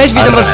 Cześć, witam was.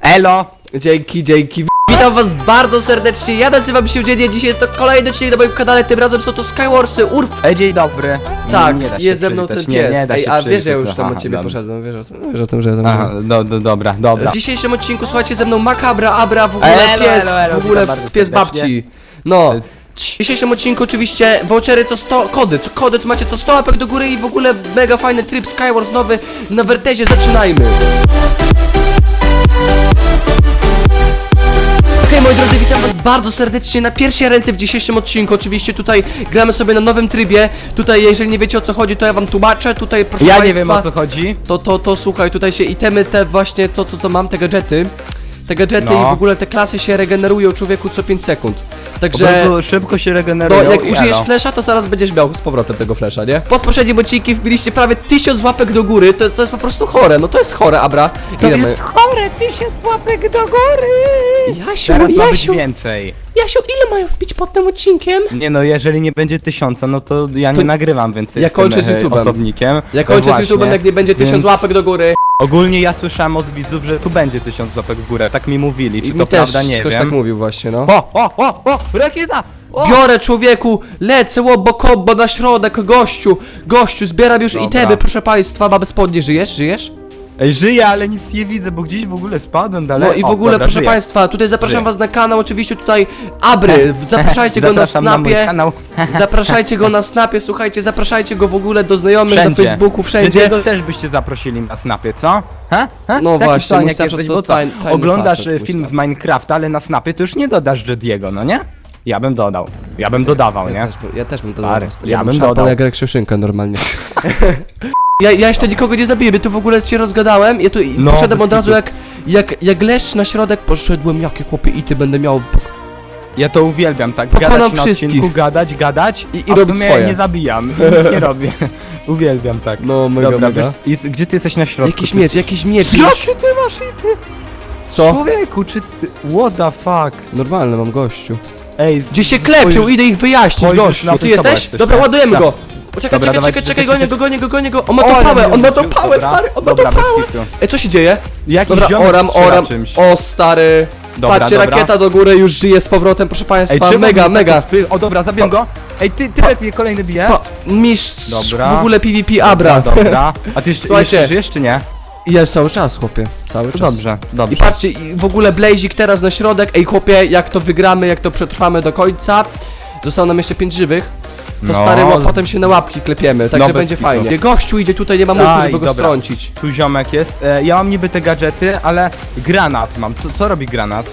Elo! Dzięki, dzięki. Witam was bardzo serdecznie. Ja nazywam się Dzień. Dzisiaj jest to kolejny odcinek na moim kanale. Tym razem są to Skywarsy. Urf. Ej, dzień dobry. Tak, Nie da się jest ze mną ten przywitać. pies. Nie, nie da Ej, się a wiesz, że ja przywitać. już tam Aha, od ciebie dobra. poszedłem. Wiesz o tym, wiesz o tym, że ja tam Aha, do, do, dobra, dobra. W dzisiejszym odcinku słuchajcie ze mną Makabra, Abra, w ogóle Elo, pies, elo, elo, w ogóle witam bardzo pies serdecznie. babci. No. W dzisiejszym odcinku oczywiście vouchery co 100, kody, co kody to macie co 100 łapek do góry i w ogóle mega fajny tryb Skywars nowy na Wertezie, zaczynajmy. Okej, moi drodzy, witam was bardzo serdecznie na pierwszej ręce w dzisiejszym odcinku. Oczywiście tutaj gramy sobie na nowym trybie. Tutaj, jeżeli nie wiecie o co chodzi, to ja wam tłumaczę. Tutaj, proszę Ja państwa, nie wiem o co chodzi. to, to, to słuchaj, tutaj się itemy te właśnie, to, to, to mam, te gadżety. Te gadżety No. i w ogóle te klasy się regenerują człowieku co 5 sekund. Także... prostu szybko się No, regenerują jak użyjesz flesza, to zaraz będziesz miał z powrotem tego flesza, nie? Pod poprzednim odcinkiem wbiliście prawie 1000 łapek do góry, to co jest po prostu chore, no to jest chore, Abra. To Ile jest chore, tysiąc łapek do góry! Jasiu, Teraz ma być Jasiu, więcej. Jasiu, ile mają wbić pod tym odcinkiem? Nie no, jeżeli nie będzie tysiąca, no to ja nie To- nagrywam, więc Ja jestem kończę z e, YouTube'em. osobnikiem. Ja No kończę z właśnie, YouTube'em, jak nie będzie 1000 więc łapek do góry. Ogólnie ja słyszałem od widzów, że tu będzie tysiąc łapek w górę, tak mi mówili, czy I to też prawda, nie ktoś wiem. tak mówił właśnie, no. O, o, o, o, rakieta! O! Biorę człowieku, lecę łobo kobbo na środek, gościu, gościu, zbieram już Dobra. itemy, proszę państwa, mamy spodnie, żyjesz, żyjesz? Ej, żyję, ale nic nie widzę, bo gdzieś w ogóle spadłem dalej. No i w O, ogóle, dobra, proszę żyję. państwa, tutaj zapraszam Żyję. was na kanał, oczywiście tutaj Abry, zapraszajcie go na Zapraszam na mój snapie, kanał. zapraszajcie go na snapie, słuchajcie, zapraszajcie go w ogóle do znajomych na Wszędzie. Facebooku, wszędzie. Jego też byście zaprosili na snapie, co? Ha? ha? No właśnie, Snapchat jesteś, to bo co? tajn- tajny Oglądasz facet, e, film z. Minecrafta, ale na snapie to już nie dodasz Jediego, no nie? Ja bym dodał. Ja bym dodawał, Ja nie? też, bym- ja też bym to Stary, dodał. ja bym dodał. jak Rekszuszynka normalnie. ja, ja jeszcze nikogo nie zabiję, ja tu w ogóle cię rozgadałem, ja tu i No, poszedłem od razu jak, jak, jak leszcz na środek, poszedłem, jakie chłopie ity będę miał. Ja to uwielbiam, tak? Pokonam Gadać na wszystkich. odcinku, gadać, gadać I- i a w robić sumie swoje. nie zabijam, nic nie robię. uwielbiam, tak. No, mega, Dobra, mega. wiesz, i z- gdzie ty jesteś na środku? Jakiś Ty- miecz, jakiś miecz już. Jaki ty masz i ty? Co? Człowieku, czy ty... What the fuck? Normalne mam gościu. Ej, Gdzie się z- klepią, idę ich wyjaśnić, gościu. na Ty jesteś? Dobra, tak? ładujemy Tak. go. Poczekaj, Dobra, czekaj, czekaj, czekaj, czekaj, gonię go, gonię go, gonię go. On ma tą pałę, on ma tą pałę, stary, on ma tą pałę. Ej, co się dzieje? Jakiś Dobra, ziomek oram, strzela oram. czymś. O, stary. Dobra, Patrzcie, dobra. rakieta do góry już żyje z powrotem, proszę państwa. czemu mega, mega. tak odpy- O dobra, zabiję go. Ej, ty, ty lepiej kolejny bije. Pa, mistrz Dobra. w ogóle PvP Abra. Dobra. A ty jeszcze, Słuchajcie. jeszcze żyjesz czy nie? I jest cały czas, chłopie. Cały To czas. dobrze, I dobrze. patrzcie, i w ogóle Blazik teraz na środek. Ej, chłopie, jak to wygramy, jak to przetrwamy do końca. Zostało nam jeszcze 5 żywych. To No, stary, z- potem się na łapki klepiemy, także bez będzie kitu. fajnie. Gościu idzie tutaj, nie ma mózgu, Aj, żeby go dobra. strącić. Tu ziomek jest. E, ja mam niby te gadżety, ale granat mam. Co, co robi granat?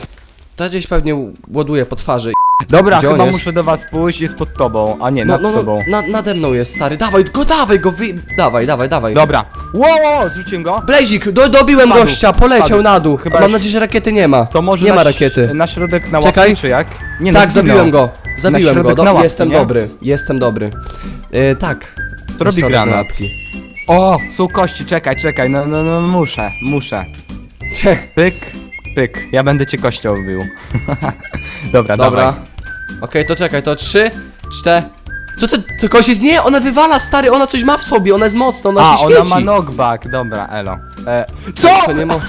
To gdzieś pewnie ładuje po twarzy. Dobra, Gdzie on chyba jest? muszę do was pójść, jest pod tobą, a nie, No, nad no, no, tobą. na, nade mną jest stary. Dawaj go, dawaj go, wy... Dawaj, dawaj, dawaj. Dobra. Wow, wow, zrzuciłem go. Blazik, do, dobiłem Spadł, gościa, poleciał spadł. na dół. Chyba Mam już- nadzieję, że rakiety nie ma. To może nie na, ma rakiety. Na środek na Czekaj. łapki, czy jak? Nie, no, tak, zginął. zabiłem go. Zabiłem go. środek Do, na łapki, jestem nie? dobry. Jestem dobry. Yy, tak. To robi Na środek na granat. łapki. O, są kości, czekaj, czekaj, no, no, no muszę, muszę. Pyk, pyk, ja będę cię kością bił. Dobra, Dobra. dawaj. Okej, to czekaj, to trzy, cztery. Co ty, to kogoś jest? Nie, ona wywala, stary, ona coś ma w sobie, ona jest mocna, ona A, się ona świeci. ma knockback, dobra, elo. E, Co? To nie mo...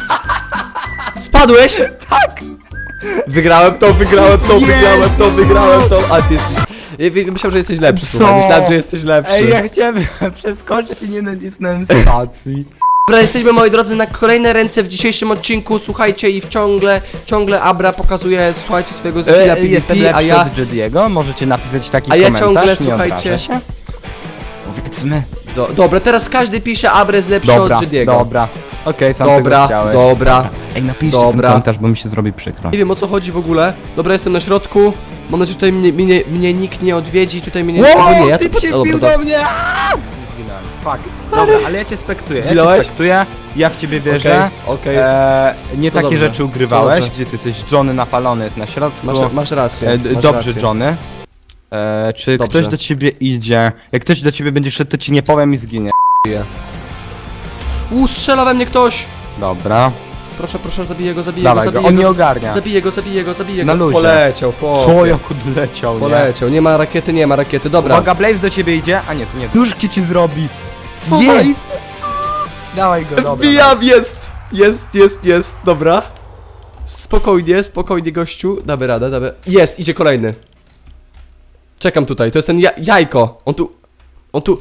Spadłeś? Tak! Wygrałem to, wygrałem to, wygrałem to, wygrałem to. A ty jesteś... Ja Myślałem, że jesteś lepszy, Co? słuchaj. Myślałem, że jesteś lepszy. Ej, ja chciałem przeskoczyć i nie nacisnąłem spacji. Dobra, jesteśmy moi drodzy na kolejne ręce w dzisiejszym odcinku. Słuchajcie i w ciągle, ciągle Abra pokazuje, słuchajcie, swojego skilla E, jestem PvP, lepszy a ja... od Jediego, możecie napisać taki A ja komentarz, ciągle, nie słuchajcie- obrażę Się. Powiedzmy. Do, dobra, teraz każdy pisze Abra jest lepszy Dobra, od Jediego. dobra. Okej, sam tego Dobra, chciałeś. dobra. Ej, napiszcie Dobra. ten komentarz, bo mi się zrobi przykro. Nie wiem o co chodzi w ogóle. Dobra, jestem na środku. Mam nadzieję, że tutaj mnie, mnie, mnie nikt nie odwiedzi, tutaj mnie nie... Wow, nie, ja ty się wbił do mnie! Aaa! Zginąłem. Fuck. Dobra, ale ja cię spektuję. Ja cię Zginąłeś? spektuję, ja w ciebie wierzę. Okej, okej. E, nie To takie dobrze, rzeczy ugrywałeś, to dobrze. gdzie ty jesteś Johnny napalony jest na środku. Masz, masz rację. e, d- masz dobrze, rację. Johnny. E, czy Dobrze. ktoś do ciebie idzie? Jak ktoś do ciebie będzie szedł, to ci nie powiem i zginie. U, strzela we mnie ktoś! Dobra. Proszę, proszę, zabiję go, zabiję Dawaj go, go, zabiję on go. nie ogarnia. Zabiję go, zabiję go, zabiję Na go. luzie. Poleciał, chłopie. Co, jak odleciał, nie? Poleciał, nie ma rakiety, nie ma rakiety, dobra. Uwaga, Blaze do ciebie idzie. A nie, to nie. Duszki ci zrobi. Co za Dawaj go, dobra. Wbijam, jest! Jest, jest, jest, dobra. Spokojnie, spokojnie, gościu. Damy radę, damy. Jest, idzie kolejny. Czekam tutaj, to jest ten ja jajko. On tu. On tu.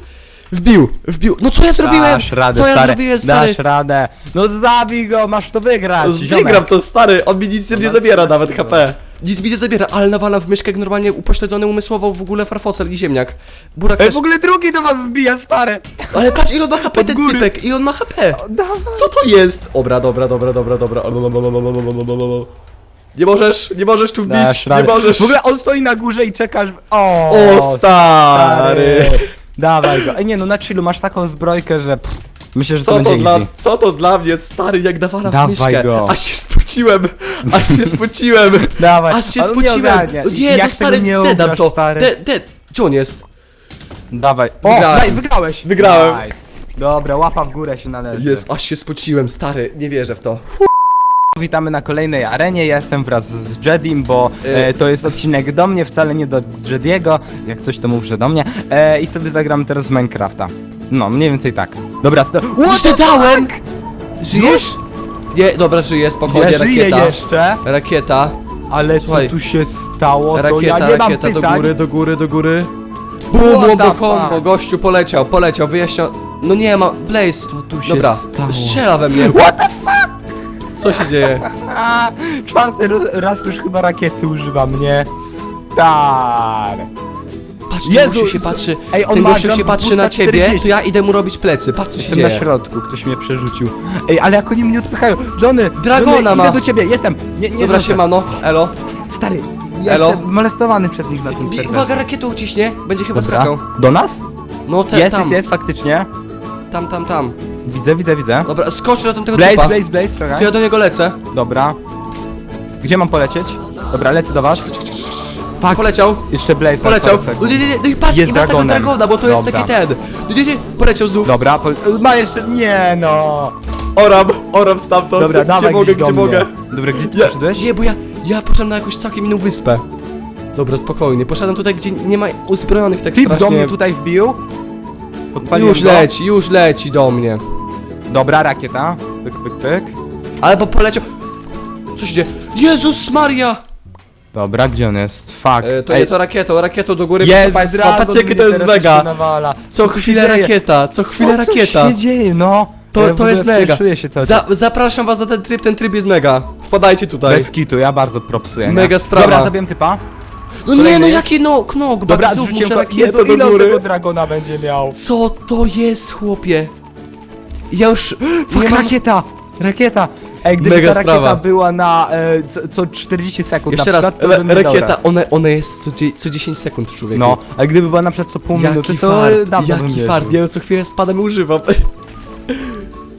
Wbił, wbił. No co ja zrobiłem? Dasz radę, co ja stary. zrobiłem, stary? Dasz radę. No zabij go, masz to wygrać, ziomek. Wygram to stary, on mi nic nie zabiera nawet HP. Nic mi nie zabiera, ale nawalam w myszkę jak normalnie upośledzony umysłowo w ogóle farfocel i ziemniak. Burak Ej, też. w ogóle drugi do was wbija, stary. Ale patrz ile on ma HP ten góry. typek, ile on ma HP. Dawaj. Co to jest? Dobra, dobra, dobra, dobra, dobra. Nie możesz, nie możesz tu wbić, nie radę. możesz. W ogóle on stoi na górze i czekasz. O, O stary. Dawaj go. Ej, nie no, na chillu masz taką zbrojkę, że pff, myślę, że to Co to, będzie dla, easy. co to dla mnie, stary, jak dawala w Dawaj myszkę. go. Aż się spociłem, aż się spociłem. Dawaj. Aż się Ale nie ogarnia. Nie, Jak no tego stary, nie ugrasz, to. stary? De, de, gdzie on jest? Dawaj. O, Wygrałem. daj, wygrałeś. Wygrałem. Nice. Dobra, łapa w górę się należy. Jest, aż się spociłem, stary, nie wierzę w to. Witamy na kolejnej arenie, ja jestem wraz z Jedim, bo Y. e, to jest odcinek do mnie, wcale nie do Jediego, jak coś to mów, że do mnie, e, i sobie zagramy teraz w Minecrafta. No, mniej więcej tak. Dobra, sto... Już ty dałem! Żyjesz? Nie, dobra, żyję, spokojnie, Ja żyję rakieta. jeszcze, Rakieta, ale Słuchaj. co tu się stało, to rakieta, ja nie mam rakieta do pytań. góry, do góry, do góry. What Bum, the combo, fuck? gościu poleciał, poleciał, wyjaśniał. No nie ma, Blaze. Co tu się Dobra, stało? strzela we mnie. What the fuck? Co się dzieje? A, czwarty raz już chyba rakiety używam, nie? Star. Patrz, ten Jezu, się co- patrzy, Ej, on ten ma gościu się patrzy na ciebie, 240. to ja idę mu robić plecy, patrz co się Jestem na dzieje. środku, ktoś mnie przerzucił. Ej, ale jak oni mnie odpychają? Johnny! Dragona Johnny, ma. Idę do ciebie, jestem! Nie, nie Dobra, zdążę. siemano, elo. Stary, Elo. jestem molestowany przez nich na tym I, serwerze. uwaga, rakietą uciśnie, będzie chyba Dobra. skakał. Do nas? No te, jest, tam, jest, jest, faktycznie. tam, tam, tam. Widzę, widzę, widzę. Dobra, skocz na tamtego Blaze, typa. Blaze, Blaze, To czekaj. ja do niego lecę. Dobra. Gdzie mam polecieć? Dobra, lecę do was. Fuck. Poleciał. Jeszcze Blaze. Poleciał. parę No nie, nie, nie, no i patrz, Jest nie ma tego dragonem. dragona, bo to jest Dobra. taki ten. No nie, nie, poleciał znów. Dobra, pol... ma jeszcze... Nie no. Oram, oram stamtąd. Dobra, gdzie dawaj mogę, gdzieś do gdzie mnie. mogę. Dobra, gdzie ty Ja, poszedłeś? nie, bo ja, ja poszedłem na jakąś całkiem inną wyspę. Dobra, spokojnie. Poszedłem tutaj, gdzie nie ma uzbrojonych tak Typ do strasznie. mnie tutaj wbił. Podpaliłem Już go. leci, już leci do mnie. Dobra, rakieta. Pyk, pyk, pyk. Ale bo poleciał. Co się dzieje? Jezus Maria! Dobra, gdzie on jest? Fuck. E, to nie to rakietą, rakietą do góry, proszę państwa. Patrzcie, jakie to mnie jest teraz mega. Co chwilę dzieje? rakieta, co chwilę Co rakieta. się dzieje, no? To, Ja w to ogóle jest mega. się cały Za, czas. zapraszam was na ten tryb, ten tryb jest mega. Wpadajcie tutaj. Bez kitu, ja bardzo propsuję. nie? Mega sprawa. Dobra, zabiłem typa. No nie, kolejny no jest? jaki no, knok, Dobra, zrzuciłem go. rakietę Jezu, do ile on góry. tego dragona będzie miał? Co to jest, chłopie? Ja już Fuck, nie mam... rakieta! Rakieta! Ej, gdyby Mega ta rakieta sprawa. była na e, co, co 40 sekund Jeszcze na raz, przykład, to ra- bym rakieta, ona, ona jest co, dzie- co 10 sekund, człowieku. No, ale gdyby była na przykład co pół minuty, Jaki to fart, dawno bym jaki nie fart, ja co chwilę spadam i używam.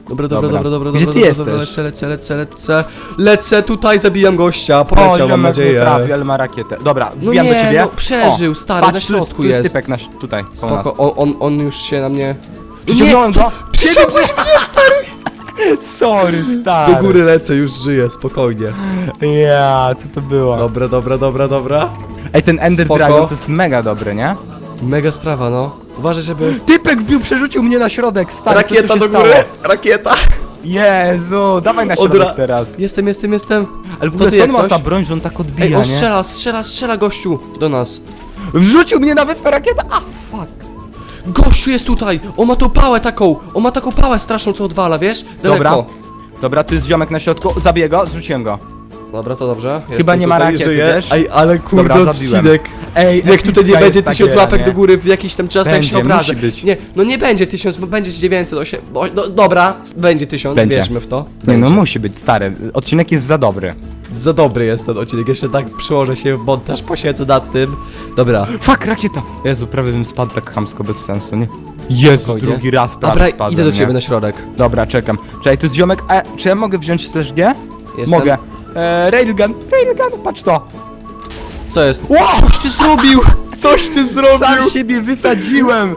Dobra, dobra, Dobra. dobra, dobra, Gdzie dobra, ty dobra, dobra, jesteś? lecę, lecę, lecę, lecę. Lecę tutaj, zabijam gościa, poleciał, mam ziomek nie nadzieję. trafi, ale ma rakietę. Dobra, No wbijam do nie, ciebie. no przeżył, stary, patrz, na tu środku tu jest. typek na, tutaj, koło nas. Spoko, on, on, on już się na mnie... Przyciągnąłem go! Przyciągłeś mnie, stary! Sorry, stary. Do góry lecę, już żyję, spokojnie. Ja, co to było? Dobra, dobra, dobra, dobra. Ej, ten Ender Spoko. Dragon to jest mega dobry, nie? Mega sprawa, no. Uważaj, żeby... Typek wbił, przerzucił mnie na środek, stary, co Rakieta tu do góry, stało? rakieta. Jezu, dawaj na Od środek ra- teraz. Jestem, jestem, jestem. Ale w To ogóle ty co jak on ma coś? za broń, że on tak odbija, Ej, on nie? strzela, strzela, strzela gościu do nas. Wrzucił mnie na wyspę rakieta, a fuck. Gościu jest tutaj! On ma tą pałę taką! On ma taką pałę straszną, co odwala, wiesz? Daleko. Dobra. Dobra, tu jest ziomek na środku, zabiję go, zrzuciłem go. Dobra, to dobrze. Chyba nie ma tutaj, rakiety, żyję. wiesz? Ej, ale kurde Dobra, zabiłem. odcinek. Ej, Jak tutaj nie będzie jest ta tysiąc łapek nie? do góry w jakiś tam czas, jak się Będzie, obrażę. musi być. Nie, no nie będzie tysiąc, bo będzie z 900, osiem- bo- no, dobra, będzie tysiąc, Będzie. wierzmy w to. Nie no, Będzie. musi być, stary. Odcinek jest za dobry. Za dobry jest ten odcinek, jeszcze tak przyłożę się w montaż, posiedzę nad tym. Dobra. Fuck, rakieta! Jezu, prawie bym spadł tak chamsko, bez sensu, nie? Jezu, Spokojnie. drugi raz prawie Dobra, spadłem, idę do nie? ciebie na środek. Dobra, czekam. Czekaj, tu jest ziomek, e, czy ja mogę wziąć slash G? Jestem. Mogę. E, railgun, railgun, patrz to! Co jest? Wow! Coś ty zrobił! Coś ty zrobił! Sam siebie wysadziłem!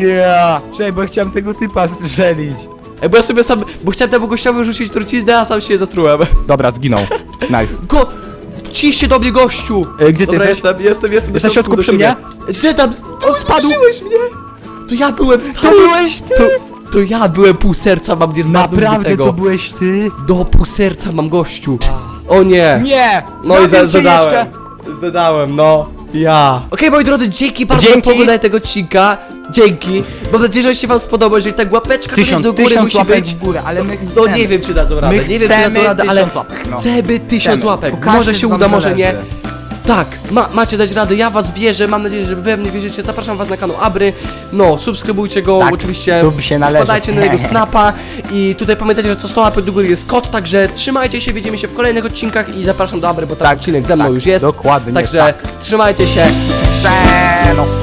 Ja! Czekaj, bo chciałem tego typa strzelić. Ej, bo ja sobie sam, bo chciałem temu gościowi rzucić truciznę, a sam się zatrułem. Dobra, zginął. Nice. Go! Ciś się do mnie, gościu! E, gdzie ty Dobra, jesteś? jestem, jestem, jestem Jest na środku przy mnie? Gdzie tam? To spadł. spadłeś mnie! To ja byłem To stary! byłeś ty! To, To ja byłem pół serca, mam nie do Naprawdę tego. to byłeś ty? Do pół serca mam gościu. O nie. Nie! No i za- zabił cię zadałem. jeszcze. Zdadałem, no. Ja. Okej, moi drodzy, dzięki bardzo Dzięki. za poglądanie tego odcinka. Dzięki. Mam nadzieję, że się wam spodobało. Jeżeli tak łapeczka tutaj Tysiąc, do góry tysiąc musi łapek być. w górę, ale my No chcemy. nie wiem, czy dadzą radę. My nie wiem, czy dadzą chcemy radę, ale tysiąc łapek, no. chcemy tysiąc Chcemy. łapek. Pokażcie, Może się że wam uda, może nie. Tak, ma, macie dać radę, ja was wierzę, mam nadzieję, że wy we mnie wierzycie, zapraszam was na kanał Abry, no, subskrybujcie go, Tak, oczywiście, sub się należy. wpadajcie na jego snapa i tutaj pamiętajcie, że co 100 łapek do góry jest kod, także trzymajcie się, widzimy się w kolejnych odcinkach i zapraszam do Abry, bo tam odcinek ze mną tak, już jest, dokładnie, także tak. trzymajcie się, Eee, no.